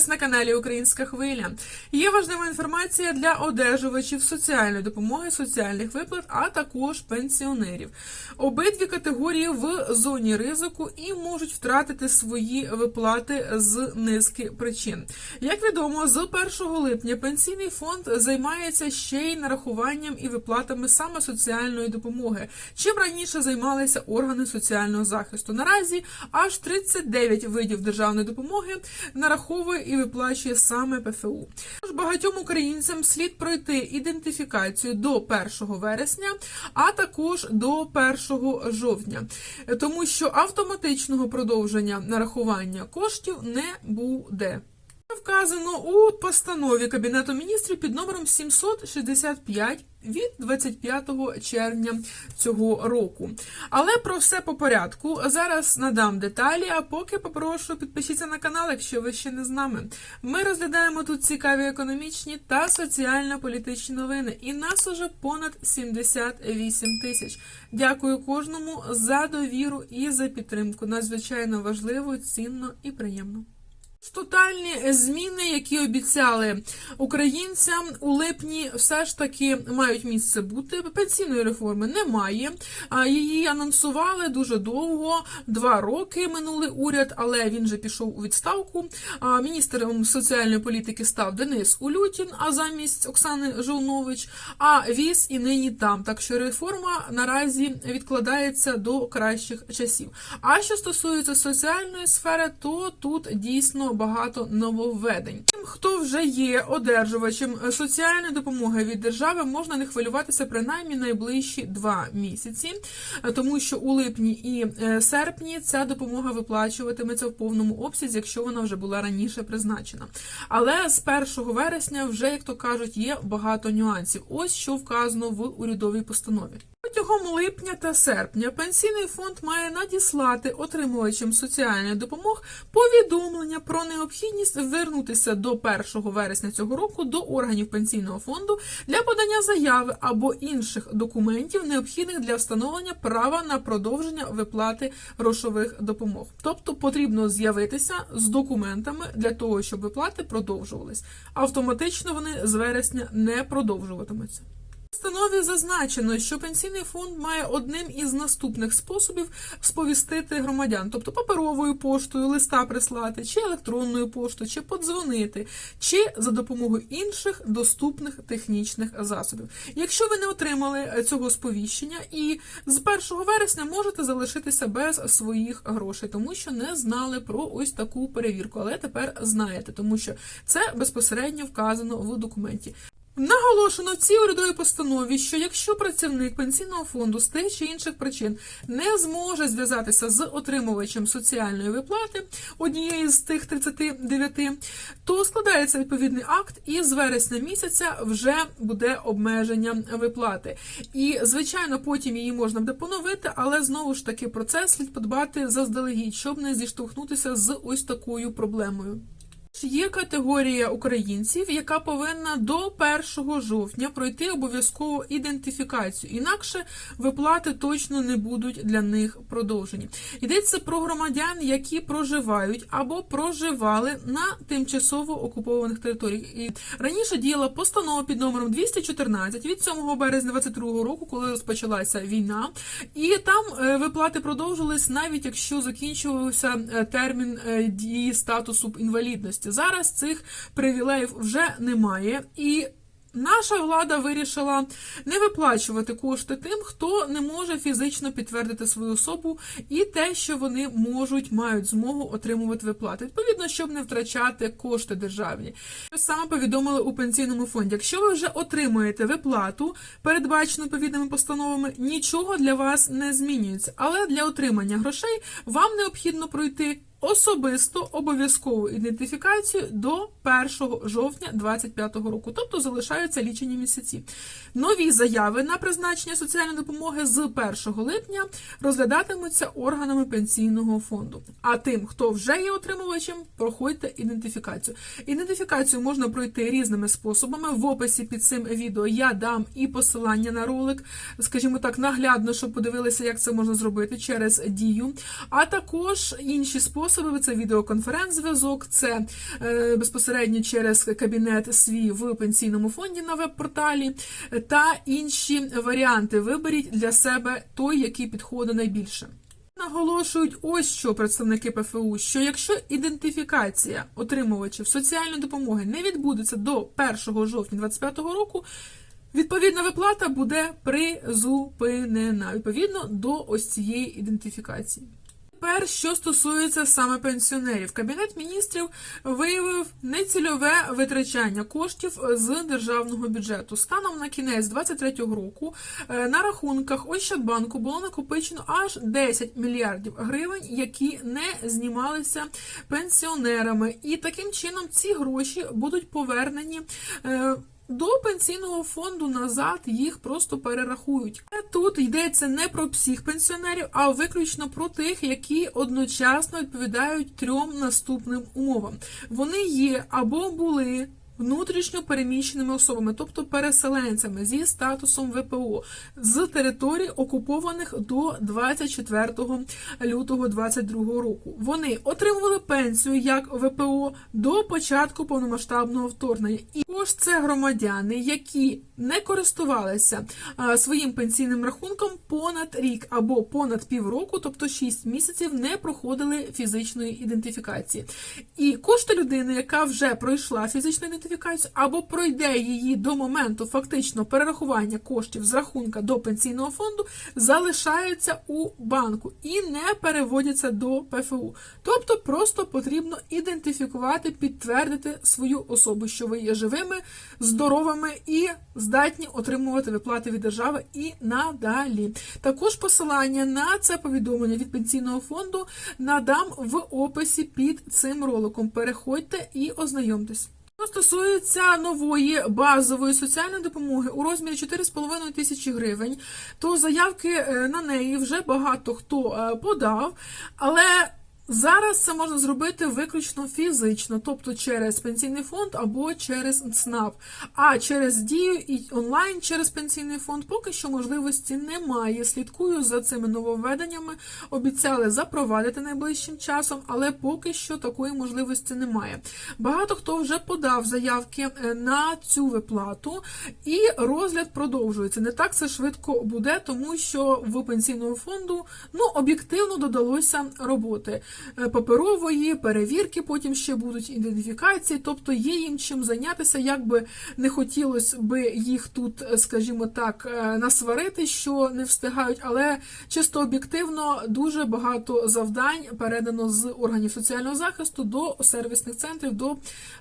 вас на каналі Українська Хвиля. Є важлива інформація для одержувачів соціальної допомоги, соціальних виплат, а також пенсіонерів. Обидві категорії в зоні ризику і можуть втратити свої виплати з низки причин. Як відомо, з 1 липня пенсійний фонд займається ще й нарахуванням і виплатами саме соціальної допомоги, чим раніше займалися органи соціального захисту. Наразі аж 39 видів державної допомоги нараховує і виплачує саме ПФУ. Тож багатьом українцям слід пройти ідентифікацію до 1 вересня, а також до 1 жовтня, тому що автоматичного продовження нарахування коштів не буде. Вказано у постанові Кабінету міністрів під номером 765 від 25 червня цього року. Але про все по порядку. Зараз надам деталі, а поки попрошу підпишіться на канал, якщо ви ще не з нами. Ми розглядаємо тут цікаві економічні та соціально-політичні новини, і нас уже понад 78 тисяч. Дякую кожному за довіру і за підтримку. Надзвичайно важливо, цінно і приємно. Тотальні зміни, які обіцяли українцям у липні, все ж таки мають місце бути. Пенсійної реформи немає. Її анонсували дуже довго. Два роки минули уряд, але він же пішов у відставку. Міністром соціальної політики став Денис Улютін, а замість Оксани Жолнович. А віз і нині там. Так що реформа наразі відкладається до кращих часів. А що стосується соціальної сфери, то тут дійсно багато нововведень. Тим, хто вже є одержувачем соціальної допомоги від держави, можна не хвилюватися принаймні найближчі два місяці, тому що у липні і е, серпні ця допомога виплачуватиметься в повному обсязі, якщо вона вже була раніше призначена. Але з 1 вересня вже, як то кажуть, є багато нюансів. Ось що вказано в урядовій постанові. Протягом липня та серпня пенсійний фонд має надіслати отримувачам соціальної допомоги повідомлення про необхідність звернутися до 1 вересня цього року до органів пенсійного фонду для подання заяви або інших документів, необхідних для встановлення права на продовження виплати грошових допомог. Тобто потрібно з'явитися з документами для того, щоб виплати продовжувались. Автоматично вони з вересня не продовжуватимуться. Постанові зазначено, що пенсійний фонд має одним із наступних способів сповістити громадян, тобто паперовою поштою, листа прислати, чи електронною поштою, чи подзвонити, чи за допомогою інших доступних технічних засобів. Якщо ви не отримали цього сповіщення, і з 1 вересня можете залишитися без своїх грошей, тому що не знали про ось таку перевірку, але тепер знаєте, тому що це безпосередньо вказано в документі. Наголошено в цій урядовій постанові, що якщо працівник пенсійного фонду з тих чи інших причин не зможе зв'язатися з отримувачем соціальної виплати однієї з тих 39, то складається відповідний акт, і з вересня місяця вже буде обмеження виплати. І звичайно, потім її можна буде поновити, але знову ж таки про це слід подбати заздалегідь, щоб не зіштовхнутися з ось такою проблемою. Є категорія українців, яка повинна до 1 жовтня пройти обов'язково ідентифікацію, інакше виплати точно не будуть для них продовжені. Йдеться про громадян, які проживають або проживали на тимчасово окупованих територіях. І раніше діяла постанова під номером 214 від 7 березня 2022 року, коли розпочалася війна, і там е, виплати продовжились навіть якщо закінчувався е, термін е, дії статусу інвалідності. Зараз цих привілеїв вже немає, і наша влада вирішила не виплачувати кошти тим, хто не може фізично підтвердити свою особу і те, що вони можуть мають змогу отримувати виплати. Відповідно, щоб не втрачати кошти державні. Саме повідомили у пенсійному фонді. Якщо ви вже отримуєте виплату, передбачену відповідними постановами, нічого для вас не змінюється. Але для отримання грошей вам необхідно пройти особисто обов'язкову ідентифікацію до 1 жовтня 2025 року, тобто залишаються лічені місяці. Нові заяви на призначення соціальної допомоги з 1 липня розглядатимуться органами пенсійного фонду. А тим, хто вже є отримувачем, проходьте ідентифікацію. Ідентифікацію можна пройти різними способами. В описі під цим відео я дам і посилання на ролик, скажімо так, наглядно, щоб подивилися, як це можна зробити через дію, а також інші способи способи: це відеоконференц-зв'язок, це е, безпосередньо через кабінет свій в пенсійному фонді на веб-порталі та інші варіанти. Виберіть для себе той, який підходить найбільше. Наголошують ось що представники ПФУ, що якщо ідентифікація отримувачів соціальної допомоги не відбудеться до 1 жовтня 2025 року, відповідна виплата буде призупинена відповідно до ось цієї ідентифікації. Тепер, що стосується саме пенсіонерів, Кабінет міністрів виявив нецільове витрачання коштів з державного бюджету. Станом на кінець 2023 року е, на рахунках Ощадбанку було накопичено аж 10 мільярдів гривень, які не знімалися пенсіонерами. І таким чином ці гроші будуть повернені. До пенсійного фонду назад їх просто перерахують. Е, Тут йдеться не про всіх пенсіонерів, а виключно про тих, які одночасно відповідають трьом наступним умовам. Вони є або були. Внутрішньо переміщеними особами, тобто переселенцями зі статусом ВПО з територій окупованих до 24 лютого 2022 року. Вони отримували пенсію як ВПО до початку повномасштабного вторгнення. І також це громадяни, які не користувалися своїм пенсійним рахунком понад рік або понад півроку, тобто 6 місяців, не проходили фізичної ідентифікації. І кошти людини, яка вже пройшла фізичну ідентифікацію, або пройде її до моменту фактично перерахування коштів з рахунка до пенсійного фонду, залишаються у банку і не переводяться до ПФУ. Тобто просто потрібно ідентифікувати, підтвердити свою особу, що ви є живими, здоровими і здатні отримувати виплати від держави і надалі. Також посилання на це повідомлення від пенсійного фонду надам в описі під цим роликом. Переходьте і ознайомтесь. Що стосується нової базової соціальної допомоги у розмірі 4,5 тисячі гривень, то заявки е, на неї вже багато хто е, подав, але зараз це можна зробити виключно фізично, тобто через пенсійний фонд або через ЦНАП. А через дію і онлайн через пенсійний фонд поки що можливості немає. Слідкую за цими нововведеннями. Обіцяли запровадити найближчим часом, але поки що такої можливості немає. Багато хто вже подав заявки е, на цю виплату, і розгляд продовжується. Не так це швидко буде, тому що в пенсійному фонду ну об'єктивно додалося роботи паперової, перевірки, потім ще будуть ідентифікації, тобто є їм чим зайнятися, як би не хотілося би їх тут, е, скажімо так, е, насварити, що не встигають, але чисто об'єктивно дуже багато завдань передано з органів соціального захисту до сервісних центрів, до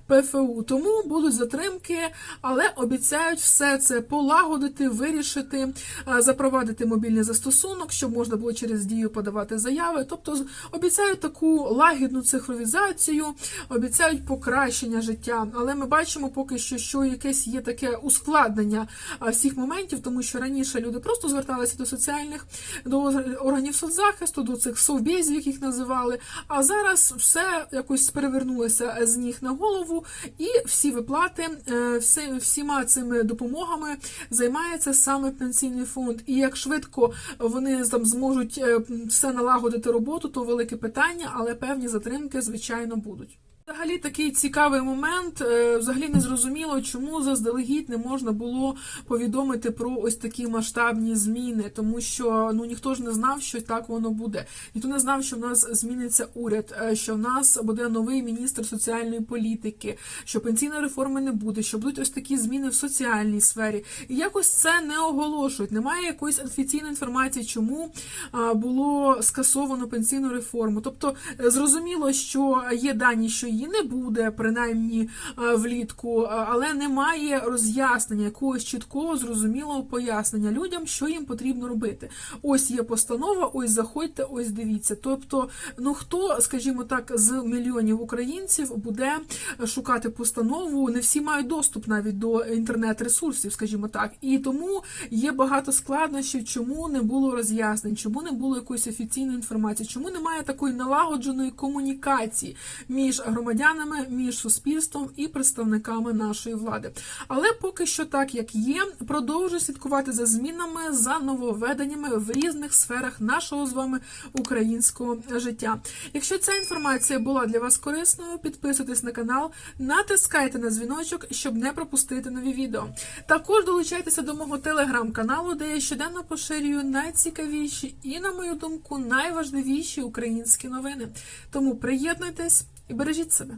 ПФУ. Тому будуть затримки, але обіцяють все це полагодити, вирішити, е, запровадити мобільний застосунок, щоб можна було через дію подавати заяви. Тобто обіцяють таку лагідну цифровізацію, обіцяють покращення життя. Але ми бачимо поки що, що якесь є таке ускладнення всіх моментів, тому що раніше люди просто зверталися до соціальних, до органів соцзахисту, до цих совбезів, як їх називали. А зараз все якось перевернулося з ніг на голову, і всі виплати, е, всі, всіма цими допомогами займається саме пенсійний фонд. І як швидко вони там зможуть е, все налагодити роботу, то велике питання, але певні затримки, звичайно, будуть. Взагалі такий цікавий момент. е, Взагалі не зрозуміло, чому заздалегідь не можна було повідомити про ось такі масштабні зміни, тому що ну ніхто ж не знав, що так воно буде. Ніхто не знав, що в нас зміниться уряд, е, що в нас буде новий міністр соціальної політики, що пенсійної реформи не буде, що будуть ось такі зміни в соціальній сфері. І якось це не оголошують. Немає якоїсь офіційної інформації, чому було скасовано пенсійну реформу. Тобто е, зрозуміло, що є дані, що її не буде, принаймні влітку, але немає роз'яснення, якогось чіткого, зрозумілого пояснення людям, що їм потрібно робити. Ось є постанова, ось заходьте, ось дивіться. Тобто, ну хто, скажімо так, з мільйонів українців буде шукати постанову, не всі мають доступ навіть до інтернет-ресурсів, скажімо так, і тому є багато складнощів, чому не було роз'яснень, чому не було якоїсь офіційної інформації, чому немає такої налагодженої комунікації між громадянами громадянами, між суспільством і представниками нашої влади. Але поки що так як є, продовжуй слідкувати за змінами, за нововведеннями в різних сферах нашого з вами українського життя. Якщо ця інформація була для вас корисною, підписуйтесь на канал, натискайте на дзвіночок, щоб не пропустити нові відео. Також долучайтеся до мого телеграм-каналу, де я щоденно поширюю найцікавіші і, на мою думку, найважливіші українські новини. Тому приєднуйтесь і бережіть себе.